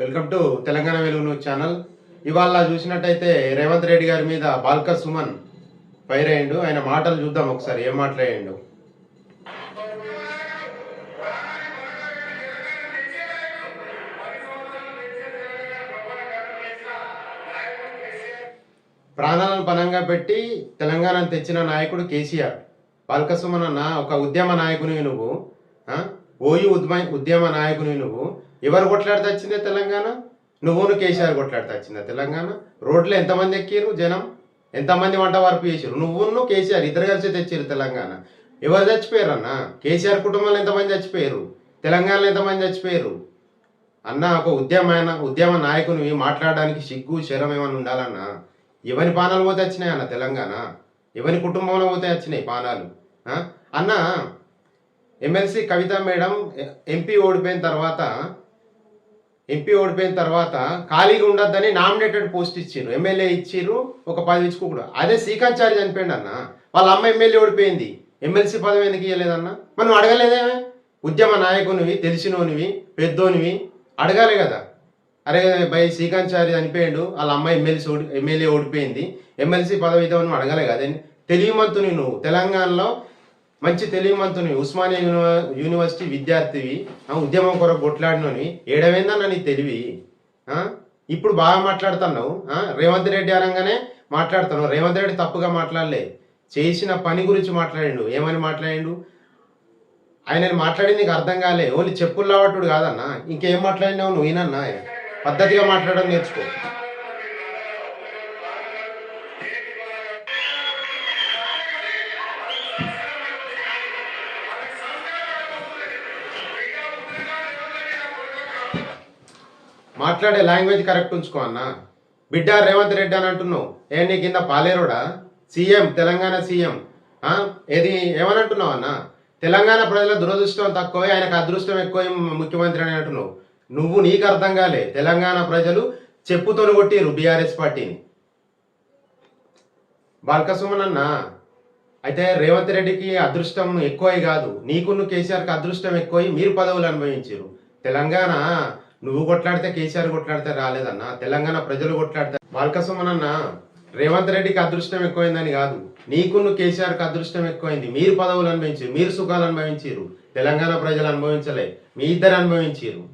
Welcome to Telangana వెలుగు news channel. ఇవాళ చూసినట్టయితే రేవంత్ రెడ్డి గారి మీద బాల్కర్ సుమన్ ఫైర్ అయ్యిండు. ఆయన మాటలు చూద్దాం ఒకసారి. ఏం మాట్లాడిండు ప్రాణాలను పనంగా పెట్టి తెలంగాణను తెచ్చిన నాయకుడు కేసీఆర్. బాల్కసుమన్ అన్న ఒక ఉద్యమ నాయకుని నువ్వు. ఓయు ఉద్యమ ఉద్యమ నాయకుని నువ్వు. ఎవరు కొట్లాడితే వచ్చిందే తెలంగాణ? నువ్వును కేసీఆర్ కొట్లాడితే వచ్చిందా తెలంగాణ? రోడ్లు ఎంతమంది ఎక్కిరు జనం? ఎంతమంది వంట వార్పు చేసారు నువ్వును కేసీఆర్ ఇద్దరు కలిసి తెచ్చారు తెలంగాణ. ఎవరు చచ్చిపోయారు అన్న కేసీఆర్ కుటుంబంలో ఎంతమంది చచ్చిపోయారు తెలంగాణలో ఎంతమంది చచ్చిపోయారు అన్న ఒక ఉద్యమైన ఉద్యమ నాయకుని మాట్లాడడానికి సిగ్గు శరం ఏమైనా ఉండాలన్నా? ఎవరి పానాలు పోతే వచ్చినాయి అన్న తెలంగాణ? ఎవరి కుటుంబంలో పోతే వచ్చినాయి పానాలు? అన్న ఎమ్మెల్సీ కవిత మేడం ఎంపీ ఓడిపోయిన తర్వాత ఎంపీ ఓడిపోయిన తర్వాత ఖాళీగా ఉండొద్దని నామినేటెడ్ పోస్ట్ ఇచ్చిర్రు ఎమ్మెల్యే ఇచ్చిర్రు ఒక పది ఇచ్చుకోకూడదు. అదే శ్రీకాంత్ చనిపోయింది అన్న. వాళ్ళ అమ్మ ఎమ్మెల్యే ఓడిపోయింది. ఎమ్మెల్సీ పదవి ఎందుకు ఇవ్వలేదన్న మనం అడగలేదేమే? ఉద్యమ నాయకునివి తెలిసినోనివి పెద్దోనివి అడగాలి కదా. అరే భయ్ శ్రీకాంత్ చారి చనిపోయాడు వాళ్ళ అమ్మాయి ఎమ్మెల్సీ ఓడి ఎమ్మెల్యే ఓడిపోయింది. ఎమ్మెల్సీ పదవి ఇద్దామని అడగలే కదా. తెలియమంతుని నువ్వు. తెలంగాణలో మంచి తెలివిమంతుని ఉస్మానియా యూనివర్ యూనివర్సిటీ విద్యార్థివి ఉద్యమం కొరకు కొట్లాడినవి ఏడవేందన్న నీ తెలివి? ఇప్పుడు బాగా మాట్లాడుతున్నావు రేవంత్ రెడ్డి అనగానే మాట్లాడుతున్నావు. రేవంత్ రెడ్డి తప్పుగా మాట్లాడలే. చేసిన పని గురించి మాట్లాడిండు. ఏమని మాట్లాడిండు? ఆయన మాట్లాడింది నీకు అర్థం కాలే. ఓన్లీ చెప్పులు లావట్టుడు కాదన్నా. ఇంకేం మాట్లాడినావు నువ్వు? ఈనన్నా పద్ధతిగా మాట్లాడడం నేర్చుకో. మాట్లాడే లాంగ్వేజ్ కరెక్ట్ ఉంచుకో అన్న. బిడ్డ రేవంత్ రెడ్డి అని అంటున్నావు. ఏ నీ కింద పాలేరుడా? CM Telangana CM. ఏది ఏమని అంటున్నావు అన్న? తెలంగాణ ప్రజల దురదృష్టం తక్కువ ఆయనకు అదృష్టం ఎక్కువ ముఖ్యమంత్రి అని అంటున్నావు. నువ్వు నీకు అర్థం కాలే. తెలంగాణ ప్రజలు చెప్పుతోని కొట్టిరు బీఆర్ఎస్ పార్టీని. బాల్కసుమన్ అన్న అయితే రేవంత్ రెడ్డికి అదృష్టం ఎక్కువ కాదు. నీకును కేసీఆర్కి అదృష్టం ఎక్కువై మీరు పదవులు అనుభవించారు తెలంగాణ నువ్వు కొట్లాడితే కేసీఆర్ కొట్లాడితే రాలేదన్న తెలంగాణ ప్రజలు కొట్లాడితే బాల్కసుమన్ అన్న రేవంత్ రెడ్డికి అదృష్టం ఎక్కువైందని కాదు. నీకు నువ్వు కేసీఆర్కి అదృష్టం ఎక్కువైంది. మీరు పదవులు అనుభవించారు మీరు సుఖాలు అనుభవించారు. తెలంగాణ ప్రజలు అనుభవించలే మీ ఇద్దరు అనుభవించారు.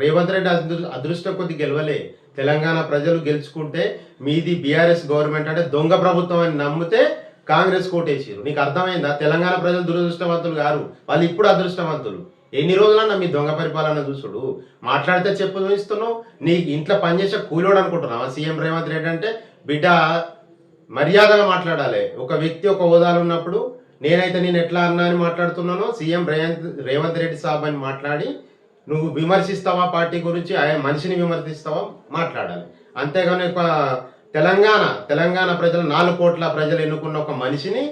రేవంత్ రెడ్డి అదృ- అదృష్టం కొద్ది గెలవలే. తెలంగాణ ప్రజలు గెలుచుకుంటే మీది బీఆర్ఎస్ గవర్నమెంట్ అంటే దొంగ ప్రభుత్వం అని నమ్మితే కాంగ్రెస్ కోటేసారు నీకు అర్థమైందా? తెలంగాణ ప్రజలు దురదృష్టవంతులు గారు వాళ్ళు ఇప్పుడు అదృష్టవంతులు. ఎన్ని రోజులన్నా మీ దొంగ పరిపాలన చూసుడు. మాట్లాడితే చెప్పు చూపిస్తున్నావు. నీ ఇంట్లో పనిచేసే కూలోడు అనుకుంటున్నావా? సీఎం రేవంత్ రెడ్డి అంటే బిడ్డ మర్యాదగా మాట్లాడాలి. ఒక వ్యక్తి ఒక హోదాలు ఉన్నప్పుడు నేనైతే నేను ఎట్లా అన్నా అని మాట్లాడుతున్నానో సీఎం రేవంత్ రేవంత్ రెడ్డి సాబ్ అని మాట్లాడి నువ్వు విమర్శిస్తావా? పార్టీ గురించి ఆయన మనిషిని విమర్శిస్తావా? మాట్లాడాలి. అంతేగాని ఒక తెలంగాణ తెలంగాణ ప్రజలు నాలుగు కోట్ల ప్రజలు ఎన్నుకున్న ఒక మనిషిని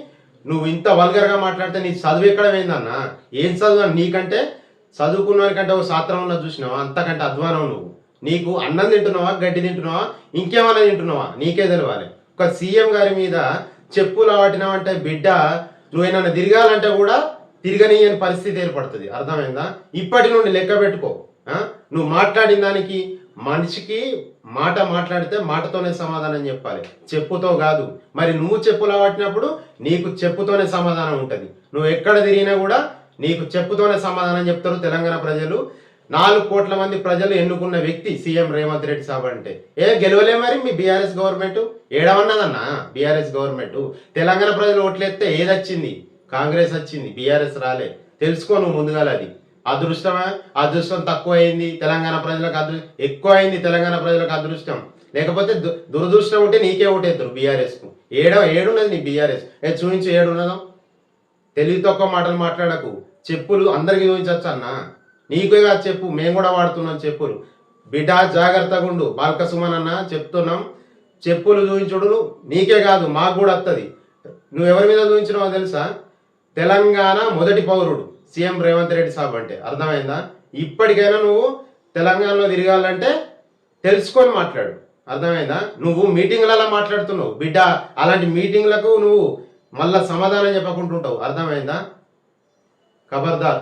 నువ్వు ఇంత వల్గర్గా మాట్లాడితే నీ చదువు ఎక్కడ పోయిందన్నా? ఏం చదువు నీకంటే చదువుకున్న కంటే ఒక శాస్త్రం ఉన్నది చూసినావా? అంతకంటే అధ్వానం నువ్వు. నీకు అన్నం తింటున్నావా? గడ్డి తింటున్నావా? ఇంకేమన్నా తింటున్నావా? నీకే తెలవాలి. ఒక సీఎం గారి మీద చెప్పులు వాటినావంటే బిడ్డ నువ్వేనన్నా తిరగాలంటే కూడా తిరగనీయని పరిస్థితి ఏర్పడుతుంది. అర్థమైందా? ఇప్పటి నుండి లెక్క పెట్టుకో. నువ్వు మాట్లాడిన దానికి మనిషికి మాట మాట్లాడితే మాటతోనే సమాధానం చెప్పాలి. చెప్పుతో కాదు. మరి నువ్వు చెప్పులా పట్టినప్పుడు నీకు చెప్పుతోనే సమాధానం ఉంటుంది. నువ్వు ఎక్కడ తిరిగినా కూడా నీకు చెప్పుతోనే సమాధానం చెప్తారు తెలంగాణ ప్రజలు. నాలుగు కోట్ల మంది ప్రజలు ఎన్నుకున్న వ్యక్తి సీఎం రేవంత్ రెడ్డి సాబ్ అంటే. ఏ గెలవలే మరి మీ BRS government? ఏడవన్నదన్నా? BRS government. Telangana ప్రజలు ఓట్లేస్తే ఏది వచ్చింది కాంగ్రెస్ వచ్చింది బీఆర్ఎస్ రాలే. తెలుసుకో నువ్వు ముందుగాల అది అదృష్టమా? అదృష్టం తక్కువ అయింది తెలంగాణ ప్రజలకు అదృ ఎక్కువ అయింది తెలంగాణ ప్రజలకు అదృష్టం. లేకపోతే దు- దురదృష్టం ఉంటే నీకే ఓటేద్దరు బీఆర్ఎస్కు. ఏడో ఏడున్నది నీ బీఆర్ఎస్. ఏ చూపించు ఏడున్నదో. తెలివి తక్కువ మాటలు మాట్లాడకు. చెప్పులు అందరికి చూపించచ్చు అన్న. నీకే కాదు చెప్పు మేము కూడా వాడుతున్నాం చెప్పులు. బిడ్డ జాగ్రత్తగా ఉండు. బాల్కసుమన్ అన్న చెప్తున్నాం. చెప్పులు చూపించుడు నీకే కాదు మాకు కూడా వస్తుంది నువ్వు ఎవరి మీద చూపించినావో తెలుసా? తెలంగాణ మొదటి పౌరుడు. సీఎం రేవంత్ రెడ్డి సాబ్ అంటే. అర్థమైందా? ఇప్పటికైనా నువ్వు తెలంగాణలో తిరగాలంటే తెలుసుకొని మాట్లాడు. అర్థమైందా? నువ్వు మీటింగ్లలో మాట్లాడుతున్నావు. బిడ్డ అలాంటి మీటింగ్లకు నువ్వు మళ్ళా సమాధానం చెప్పకుంటుంటావు. అర్థమైందా? ఖబర్దార్